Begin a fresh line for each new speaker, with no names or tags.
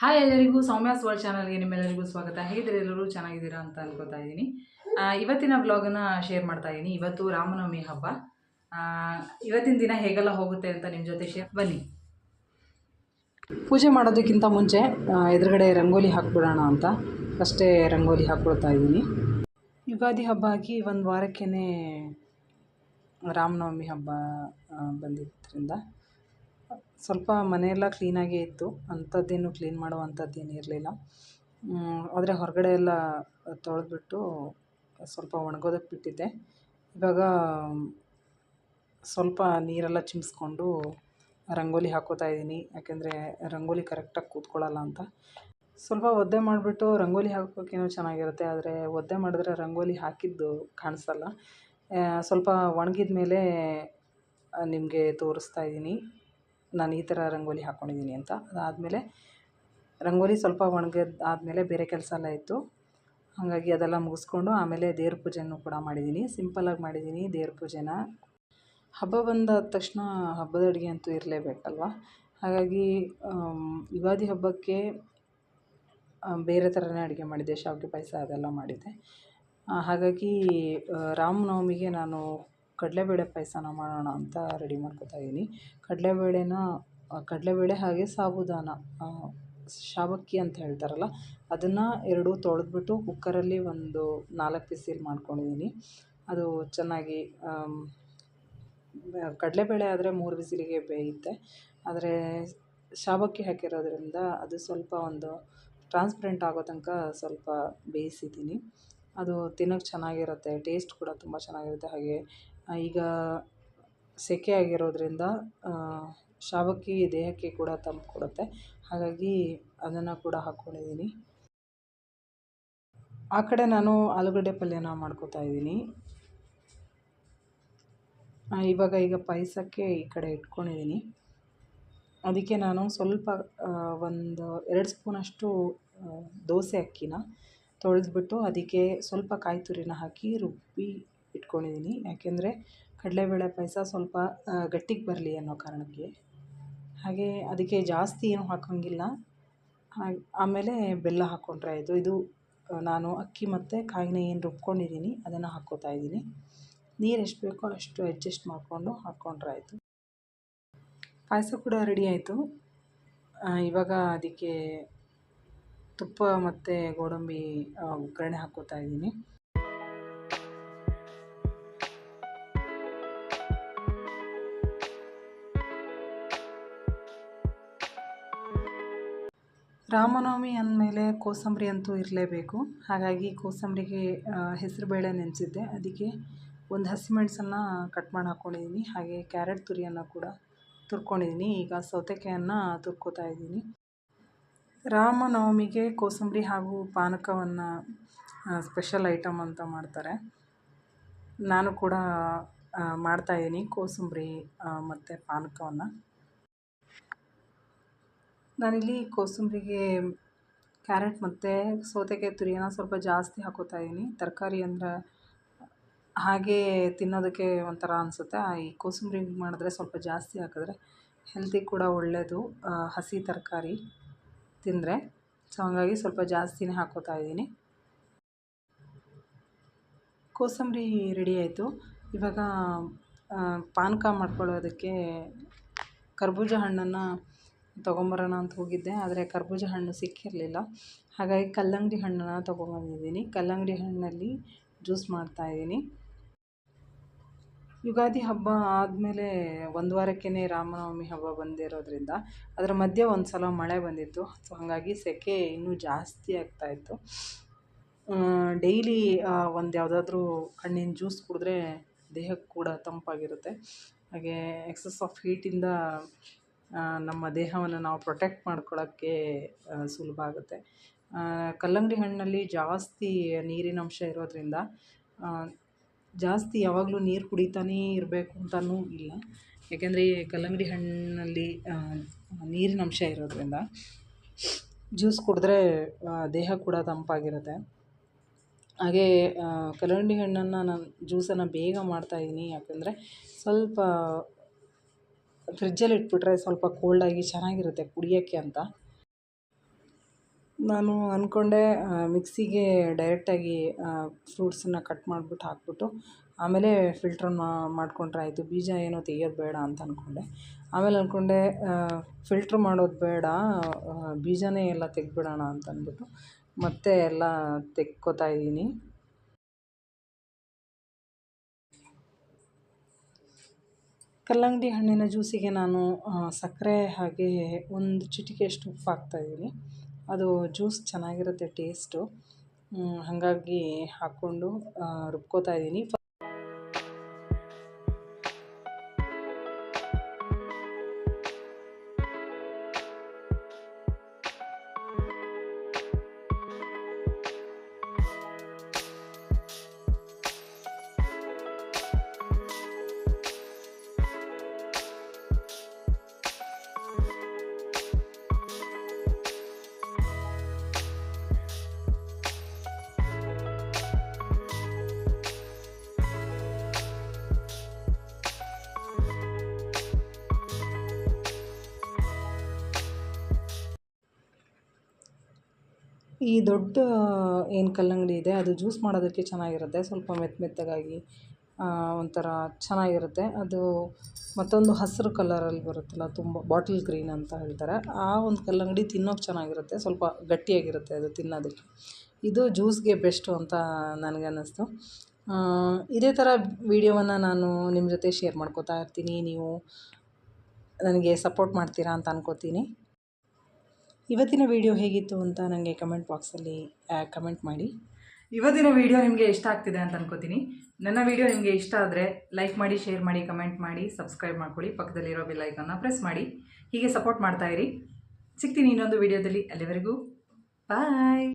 Hi ಎಲ್ಲರಿಗೂ Soumya's world ಚಾನಲ್ಗೆ ನಿಮ್ಮೆಲ್ಲರಿಗೂ ಸ್ವಾಗತ. ಹೇಗಿದ್ದೀರಿ ಎಲ್ಲರೂ? ಚೆನ್ನಾಗಿದ್ದೀರಾ ಅಂತ ಅನ್ಕೋತಾ ಇದ್ದೀನಿ. ಇವತ್ತಿನ ಬ್ಲಾಗನ್ನು ಶೇರ್ ಮಾಡ್ತಾ ಇದ್ದೀನಿ. ಇವತ್ತು ರಾಮನವಮಿ ಹಬ್ಬ. ಇವತ್ತಿನ ದಿನ ಹೇಗೆಲ್ಲ ಹೋಗುತ್ತೆ ಅಂತ ನಿಮ್ಮ ಜೊತೆ ಶೇರ್ ಬನ್ನಿ.
ಪೂಜೆ ಮಾಡೋದಕ್ಕಿಂತ ಮುಂಚೆ ಎದುರುಗಡೆ ರಂಗೋಲಿ ಹಾಕ್ಬಿಡೋಣ ಅಂತ. ಅಷ್ಟೇ ರಂಗೋಲಿ ಹಾಕ್ಬಿಡ್ತಾ ಇದ್ದೀನಿ. ಯುಗಾದಿ ಹಬ್ಬ ಆಗಿ ಒಂದು ವಾರಕ್ಕೇ ರಾಮನವಮಿ ಹಬ್ಬ ಬಂದಿದ್ದರಿಂದ ಸ್ವಲ್ಪ ಮನೆಯೆಲ್ಲ ಕ್ಲೀನಾಗೇ ಇತ್ತು. ಅಂಥದ್ದೇನು ಕ್ಲೀನ್ ಮಾಡುವಂಥದ್ದೇನು ಇರಲಿಲ್ಲ. ಆದರೆ ಹೊರಗಡೆ ಎಲ್ಲ ತೊಳೆದ್ಬಿಟ್ಟು ಸ್ವಲ್ಪ ಒಣಗೋದಕ್ಕೆ ಬಿಟ್ಟಿದ್ದೆ. ಇವಾಗ ಸ್ವಲ್ಪ ನೀರೆಲ್ಲ ಚಿಮ್ಸ್ಕೊಂಡು ರಂಗೋಲಿ ಹಾಕೋತಾ ಇದ್ದೀನಿ. ಯಾಕೆಂದರೆ ರಂಗೋಲಿ ಕರೆಕ್ಟಾಗಿ ಕೂತ್ಕೊಳ್ಳಲ್ಲ ಅಂತ. ಸ್ವಲ್ಪ ಒದ್ದೆ ಮಾಡಿಬಿಟ್ಟು ರಂಗೋಲಿ ಹಾಕೋಕ್ಕೇನೋ ಚೆನ್ನಾಗಿರುತ್ತೆ. ಆದರೆ ಒದ್ದೆ ಮಾಡಿದ್ರೆ ರಂಗೋಲಿ ಹಾಕಿದ್ದು ಕಾಣಿಸಲ್ಲ. ಸ್ವಲ್ಪ ಒಣಗಿದ ಮೇಲೆ ನಿಮಗೆ ತೋರಿಸ್ತಾ ಇದ್ದೀನಿ. ನಾನು ಈ ಥರ ರಂಗೋಲಿ ಹಾಕ್ಕೊಂಡಿದ್ದೀನಿ ಅಂತ. ಅದಾದಮೇಲೆ ರಂಗೋಲಿ ಸ್ವಲ್ಪ ಒಣಗಿದ ಆದಮೇಲೆ ಬೇರೆ ಕೆಲಸ ಎಲ್ಲ ಇತ್ತು. ಹಾಗಾಗಿ ಅದೆಲ್ಲ ಮುಗಿಸ್ಕೊಂಡು ಆಮೇಲೆ ದೇವ್ರ ಪೂಜೆನೂ ಕೂಡ ಮಾಡಿದ್ದೀನಿ. ಸಿಂಪಲ್ಲಾಗಿ ಮಾಡಿದ್ದೀನಿ ದೇವ್ರ ಪೂಜೆನ. ಹಬ್ಬ ಬಂದ ತಕ್ಷಣ ಹಬ್ಬದ ಅಡುಗೆ ಅಂತೂ ಇರಲೇಬೇಕಲ್ವ? ಹಾಗಾಗಿ ಯುಗಾದಿ ಹಬ್ಬಕ್ಕೆ ಬೇರೆ ಥರನೇ ಅಡುಗೆ ಮಾಡಿದ್ದೆ. ಶಾವಿಗೆ ಪಾಯಸ ಅದೆಲ್ಲ ಮಾಡಿದ್ದೆ. ಹಾಗಾಗಿ ರಾಮನವಮಿಗೆ ನಾನು ಕಡಲೆಬೇಳೆ ಪಾಯಸನ ಮಾಡೋಣ ಅಂತ ರೆಡಿ ಮಾಡ್ಕೊತಾ ಇದ್ದೀನಿ ಕಡಲೆಬೇಳೆನ ಕಡಲೆಬೇಳೆ ಹಾಗೆ ಸಾಬುದಾನ ಶಾವಕ್ಕಿ ಅಂತ ಹೇಳ್ತಾರಲ್ಲ, ಅದನ್ನು ಎರಡೂ ತೊಳೆದ್ಬಿಟ್ಟು ಕುಕ್ಕರಲ್ಲಿ ಒಂದು ನಾಲ್ಕು ಪಿಸಿಲ್ ಮಾಡ್ಕೊಂಡಿದ್ದೀನಿ ಅದು ಚೆನ್ನಾಗಿ ಕಡಲೆಬೇಳೆ ಆದರೆ ಮೂರು ವಿಸಿಲಿಗೆ ಬೇಯುತ್ತೆ. ಆದರೆ ಶಾವಕ್ಕಿ ಹಾಕಿರೋದ್ರಿಂದ ಅದು ಸ್ವಲ್ಪ ಒಂದು ಟ್ರಾನ್ಸ್ಪರೆಂಟ್ ಆಗೋ ತನಕ ಸ್ವಲ್ಪ ಬೇಯಿಸಿದ್ದೀನಿ ಅದು ತಿನ್ನೋಕ್ಕೆ ಚೆನ್ನಾಗಿರುತ್ತೆ ಟೇಸ್ಟ್ ಕೂಡ ತುಂಬ ಚೆನ್ನಾಗಿರುತ್ತೆ. ಹಾಗೆ ಈಗ ಸೆಕೆ ಆಗಿರೋದರಿಂದ ಶಾವಕ್ಕಿ ದೇಹಕ್ಕೆ ಕೂಡ ತಂಪು ಕೊಡುತ್ತೆ. ಹಾಗಾಗಿ ಅದನ್ನು ಕೂಡ ಹಾಕ್ಕೊಂಡಿದ್ದೀನಿ ಆ ಕಡೆ ನಾನು ಆಲೂಗಡ್ಡೆ ಪಲ್ಯನ ಮಾಡ್ಕೋತಾ ಇದ್ದೀನಿ. ಇವಾಗ ಈಗ ಪಾಯಸಕ್ಕೆ ಈ ಕಡೆ ಇಟ್ಕೊಂಡಿದ್ದೀನಿ. ಅದಕ್ಕೆ ನಾನು ಸ್ವಲ್ಪ ಒಂದು ಎರಡು ಸ್ಪೂನಷ್ಟು ದೋಸೆ ಅಕ್ಕಿನ ತೊಳೆದ್ಬಿಟ್ಟು ಅದಕ್ಕೆ ಸ್ವಲ್ಪ ಕಾಯಿ ತುರಿನ ಹಾಕಿ ರುಬ್ಬಿ ಇಟ್ಕೊಂಡಿದ್ದೀನಿ ಯಾಕೆಂದರೆ ಕಡಲೆಬೇಳೆ ಪಾಯಸ ಸ್ವಲ್ಪ ಗಟ್ಟಿಗೆ ಬರಲಿ ಅನ್ನೋ ಕಾರಣಕ್ಕೆ. ಹಾಗೆ ಅದಕ್ಕೆ ಜಾಸ್ತಿ ಏನು ಹಾಕೋಂಗಿಲ್ಲ. ಆಮೇಲೆ ಬೆಲ್ಲ ಹಾಕ್ಕೊಂಡ್ರೆ ಆಯಿತು. ಇದು ನಾನು ಅಕ್ಕಿ ಮತ್ತು ಕಾಯಿನ ಏನು ರುಬ್ಕೊಂಡಿದ್ದೀನಿ ಅದನ್ನು ಹಾಕ್ಕೋತಾ ಇದ್ದೀನಿ ನೀರು ಎಷ್ಟು ಬೇಕೋ ಅಷ್ಟು ಅಡ್ಜಸ್ಟ್ ಮಾಡಿಕೊಂಡು ಹಾಕ್ಕೊಂಡ್ರೆ ಆಯಿತು. ಪಾಯಸ ಕೂಡ ರೆಡಿ ಆಯಿತು. ಇವಾಗ ಅದಕ್ಕೆ ತುಪ್ಪ ಮತ್ತು ಗೋಡಂಬಿ ಒಗ್ಗರಣೆ ಹಾಕ್ಕೋತಾ ಇದ್ದೀನಿ ರಾಮನವಮಿ ಅಂದಮೇಲೆ ಕೋಸಂಬರಿ ಅಂತೂ ಇರಲೇಬೇಕು. ಹಾಗಾಗಿ ಕೋಸಂಬರಿಗೆ ಹೆಸರುಬೇಳೆ ನೆನೆಸಿದ್ದೆ. ಅದಕ್ಕೆ ಒಂದು ಹಸಿಮೆಣಸನ್ನು ಕಟ್ ಮಾಡಿ ಹಾಕ್ಕೊಂಡಿದ್ದೀನಿ ಹಾಗೆ ಕ್ಯಾರೆಟ್ ತುರಿಯನ್ನು ಕೂಡ ತುರ್ಕೊಂಡಿದ್ದೀನಿ ಈಗ ಸೌತೆಕಾಯನ್ನು ತುರ್ಕೋತಾ ಇದ್ದೀನಿ. ರಾಮನವಮಿಗೆ ಕೋಸಂಬರಿ ಹಾಗೂ ಪಾನಕವನ್ನು ಸ್ಪೆಷಲ್ ಐಟಮ್ ಅಂತ ಮಾಡ್ತಾರೆ. ನಾನು ಕೂಡ ಮಾಡ್ತಾಯಿದ್ದೀನಿ ಕೋಸಂಬರಿ ಮತ್ತು ಪಾನಕವನ್ನು. ನಾನಿಲ್ಲಿ ಕೋಸಂಬರಿಗೆ ಕ್ಯಾರೆಟ್ ಮತ್ತು ಸೌತೆಕಾಯಿ ತುರಿಯನ್ನು ಸ್ವಲ್ಪ ಜಾಸ್ತಿ ಹಾಕೋತಾ ಇದ್ದೀನಿ ತರಕಾರಿ ಅಂದರೆ ಹಾಗೇ ತಿನ್ನೋದಕ್ಕೆ ಒಂಥರ ಅನಿಸುತ್ತೆ. ಈ ಕೋಸಂಬರಿ ಮಾಡಿದ್ರೆ ಸ್ವಲ್ಪ ಜಾಸ್ತಿ ಹಾಕಿದ್ರೆ ಹೆಲ್ತಿ ಕೂಡ ಒಳ್ಳೆಯದು ಹಸಿ ತರಕಾರಿ ತಿಂದರೆ. ಸೊ ಹಂಗಾಗಿ ಸ್ವಲ್ಪ ಜಾಸ್ತಿನೇ ಹಾಕೋತಾ ಇದ್ದೀನಿ ಕೋಸಂಬರಿ ರೆಡಿ ಆಯಿತು. ಇವಾಗ ಪಾನಕ ಮಾಡ್ಕೊಳ್ಳೋದಕ್ಕೆ ಕರ್ಬೂಜ ಹಣ್ಣನ್ನು ತೊಗೊಂಬರೋಣ ಅಂತ ಹೋಗಿದ್ದೆ, ಆದರೆ ಕರ್ಬೂಜ ಹಣ್ಣು ಸಿಕ್ಕಿರಲಿಲ್ಲ. ಹಾಗಾಗಿ ಕಲ್ಲಂಗಡಿ ಹಣ್ಣನ್ನು ತೊಗೊಂಬಂದಿದ್ದೀನಿ. ಕಲ್ಲಂಗಡಿ ಹಣ್ಣಲ್ಲಿ ಜ್ಯೂಸ್ ಮಾಡ್ತಾಯಿದ್ದೀನಿ ಯುಗಾದಿ ಹಬ್ಬ ಆದಮೇಲೆ ಒಂದು ವಾರಕ್ಕೇ ರಾಮನವಮಿ ಹಬ್ಬ ಬಂದಿರೋದ್ರಿಂದ ಅದರ ಮಧ್ಯೆ ಒಂದು ಸಲ ಮಳೆ ಬಂದಿತ್ತು. ಸೊ ಹಾಗಾಗಿ ಸೆಕೆ ಇನ್ನೂ ಜಾಸ್ತಿ ಆಗ್ತಾಯಿತ್ತು ಡೈಲಿ ಒಂದು ಯಾವುದಾದ್ರೂ ಹಣ್ಣಿನ ಜ್ಯೂಸ್ ಕುಡಿದ್ರೆ ದೇಹಕ್ಕೆ ಕೂಡ ತಂಪಾಗಿರುತ್ತೆ. ಹಾಗೆ ಎಕ್ಸಸ್ ಆಫ್ ಹೀಟಿಂದ ನಮ್ಮ ದೇಹವನ್ನು ನಾವು ಪ್ರೊಟೆಕ್ಟ್ ಮಾಡ್ಕೊಳ್ಳೋಕ್ಕೆ ಸುಲಭ ಆಗುತ್ತೆ. ಕಲ್ಲಂಗಡಿ ಹಣ್ಣಲ್ಲಿ ಜಾಸ್ತಿ ನೀರಿನಂಶ ಇರೋದ್ರಿಂದ ಜಾಸ್ತಿ ಯಾವಾಗಲೂ ನೀರು ಕುಡಿತಾನೇ ಇರಬೇಕು ಅಂತಲೂ ಇಲ್ಲ. ಯಾಕೆಂದರೆ ಈ ಕಲ್ಲಂಗಡಿ ಹಣ್ಣಲ್ಲಿ ನೀರಿನಂಶ ಇರೋದ್ರಿಂದ ಜ್ಯೂಸ್ ಕುಡಿದ್ರೆ ದೇಹ ಕೂಡ ತಂಪಾಗಿರುತ್ತೆ. ಹಾಗೇ ಕಲ್ಲಂಗಡಿ ಹಣ್ಣನ್ನು ನಾನು ಜ್ಯೂಸನ್ನು ಬೇಗ ಮಾಡ್ತಾಯಿದ್ದೀನಿ ಯಾಕಂದರೆ ಸ್ವಲ್ಪ ಫ್ರಿಜ್ಜಲ್ಲಿ ಇಟ್ಬಿಟ್ರೆ ಸ್ವಲ್ಪ ಕೋಲ್ಡಾಗಿ ಚೆನ್ನಾಗಿರುತ್ತೆ ಕುಡಿಯೋಕ್ಕೆ ಅಂತ. ನಾನು ಅಂದ್ಕೊಂಡೆ ಮಿಕ್ಸಿಗೆ ಡೈರೆಕ್ಟಾಗಿ ಫ್ರೂಟ್ಸನ್ನು ಕಟ್ ಮಾಡಿಬಿಟ್ಟು ಹಾಕ್ಬಿಟ್ಟು, ಆಮೇಲೆ ಫಿಲ್ಟ್ರ್ ಮಾಡಿಕೊಂಡ್ರೆ ಆಯಿತು. ಬೀಜ ಏನೋ ತೆಗಿಯೋದು ಬೇಡ ಅಂತ ಅಂದ್ಕೊಂಡೆ ಆಮೇಲೆ ಅಂದ್ಕೊಂಡೆ ಫಿಲ್ಟ್ರ್ ಮಾಡೋದು ಬೇಡ ಬೀಜನೇ ಎಲ್ಲ ತೆಗ್ದುಬಿಡೋಣ ಅಂತ ಅಂದ್ಬಿಟ್ಟು ಮತ್ತೆ ಎಲ್ಲ ತೆಕ್ಕೋತಾ ಇದ್ದೀನಿ. ಕಲ್ಲಂಗಡಿ ಹಣ್ಣಿನ ಜ್ಯೂಸಿಗೆ ನಾನು ಸಕ್ಕರೆ ಹಾಗೆ ಒಂದು ಚಿಟಿಕೆಯಷ್ಟು ಉಪ್ಪು ಹಾಕ್ತಾಯಿದ್ದೀನಿ ಅದು ಜ್ಯೂಸ್ ಚೆನ್ನಾಗಿರುತ್ತೆ, ಟೇಸ್ಟು. ಹಾಗಾಗಿ ಹಾಕ್ಕೊಂಡು ರುಬ್ಕೋತಾ ಈ ದೊಡ್ಡ, ಏನು ಕಲ್ಲಂಗಡಿ ಇದೆ, ಅದು ಜ್ಯೂಸ್ ಮಾಡೋದಕ್ಕೆ ಚೆನ್ನಾಗಿರುತ್ತೆ. ಸ್ವಲ್ಪ ಮೆತ್ತ ಮೆತ್ತಗಾಗಿ ಒಂಥರ ಚೆನ್ನಾಗಿರುತ್ತೆ. ಅದು ಮತ್ತೊಂದು ಹಸಿರು ಕಲರಲ್ಲಿ ಬರುತ್ತಲ್ಲ, ತುಂಬ ಬಾಟಲ್ ಗ್ರೀನ್ ಅಂತ ಹೇಳ್ತಾರೆ. ಆ ಒಂದು ಕಲ್ಲಂಗಡಿ ತಿನ್ನೋಕೆ ಚೆನ್ನಾಗಿರುತ್ತೆ. ಸ್ವಲ್ಪ ಗಟ್ಟಿಯಾಗಿರುತ್ತೆ ಅದು ತಿನ್ನೋದಕ್ಕೆ. ಇದು ಜ್ಯೂಸ್ಗೆ ಬೆಸ್ಟು ಅಂತ ನನಗೆ ಅನ್ನಿಸ್ತು. ಇದೇ ಥರ ವೀಡಿಯೋವನ್ನು ನಾನು ನಿಮ್ಮ ಜೊತೆ ಶೇರ್ ಮಾಡ್ಕೋತಾ ಇರ್ತೀನಿ. ನೀವು ನನಗೆ ಸಪೋರ್ಟ್ ಮಾಡ್ತೀರಾ ಅಂತ ಅನ್ಕೋತೀನಿ. ಇವತ್ತಿನ ವಿಡಿಯೋ ಹೇಗಿತ್ತು ಅಂತ ನನಗೆ ಕಮೆಂಟ್ ಬಾಕ್ಸಲ್ಲಿ ಕಮೆಂಟ್ ಮಾಡಿ.
ಇವತ್ತಿನ ವಿಡಿಯೋ ನಿಮಗೆ ಇಷ್ಟ ಆಗ್ತಿದೆ ಅಂತ ಅನ್ಕೋತೀನಿ. ನನ್ನ ವಿಡಿಯೋ ನಿಮಗೆ ಇಷ್ಟ ಆದರೆ ಲೈಕ್ ಮಾಡಿ ಶೇರ್ ಮಾಡಿ ಕಮೆಂಟ್ ಮಾಡಿ ಸಬ್ಸ್ಕ್ರೈಬ್ ಮಾಡ್ಕೊಳ್ಳಿ. ಪಕ್ಕದಲ್ಲಿರೋ ಬೆಲ್ ಐಕನ್ನ ಪ್ರೆಸ್ ಮಾಡಿ. ಹೀಗೆ ಸಪೋರ್ಟ್ ಮಾಡ್ತಾಯಿರಿ ಸಿಗ್ತೀನಿ ಇನ್ನೊಂದು ವಿಡಿಯೋದಲ್ಲಿ ಅಲ್ಲಿವರೆಗೂ ಬಾಯ್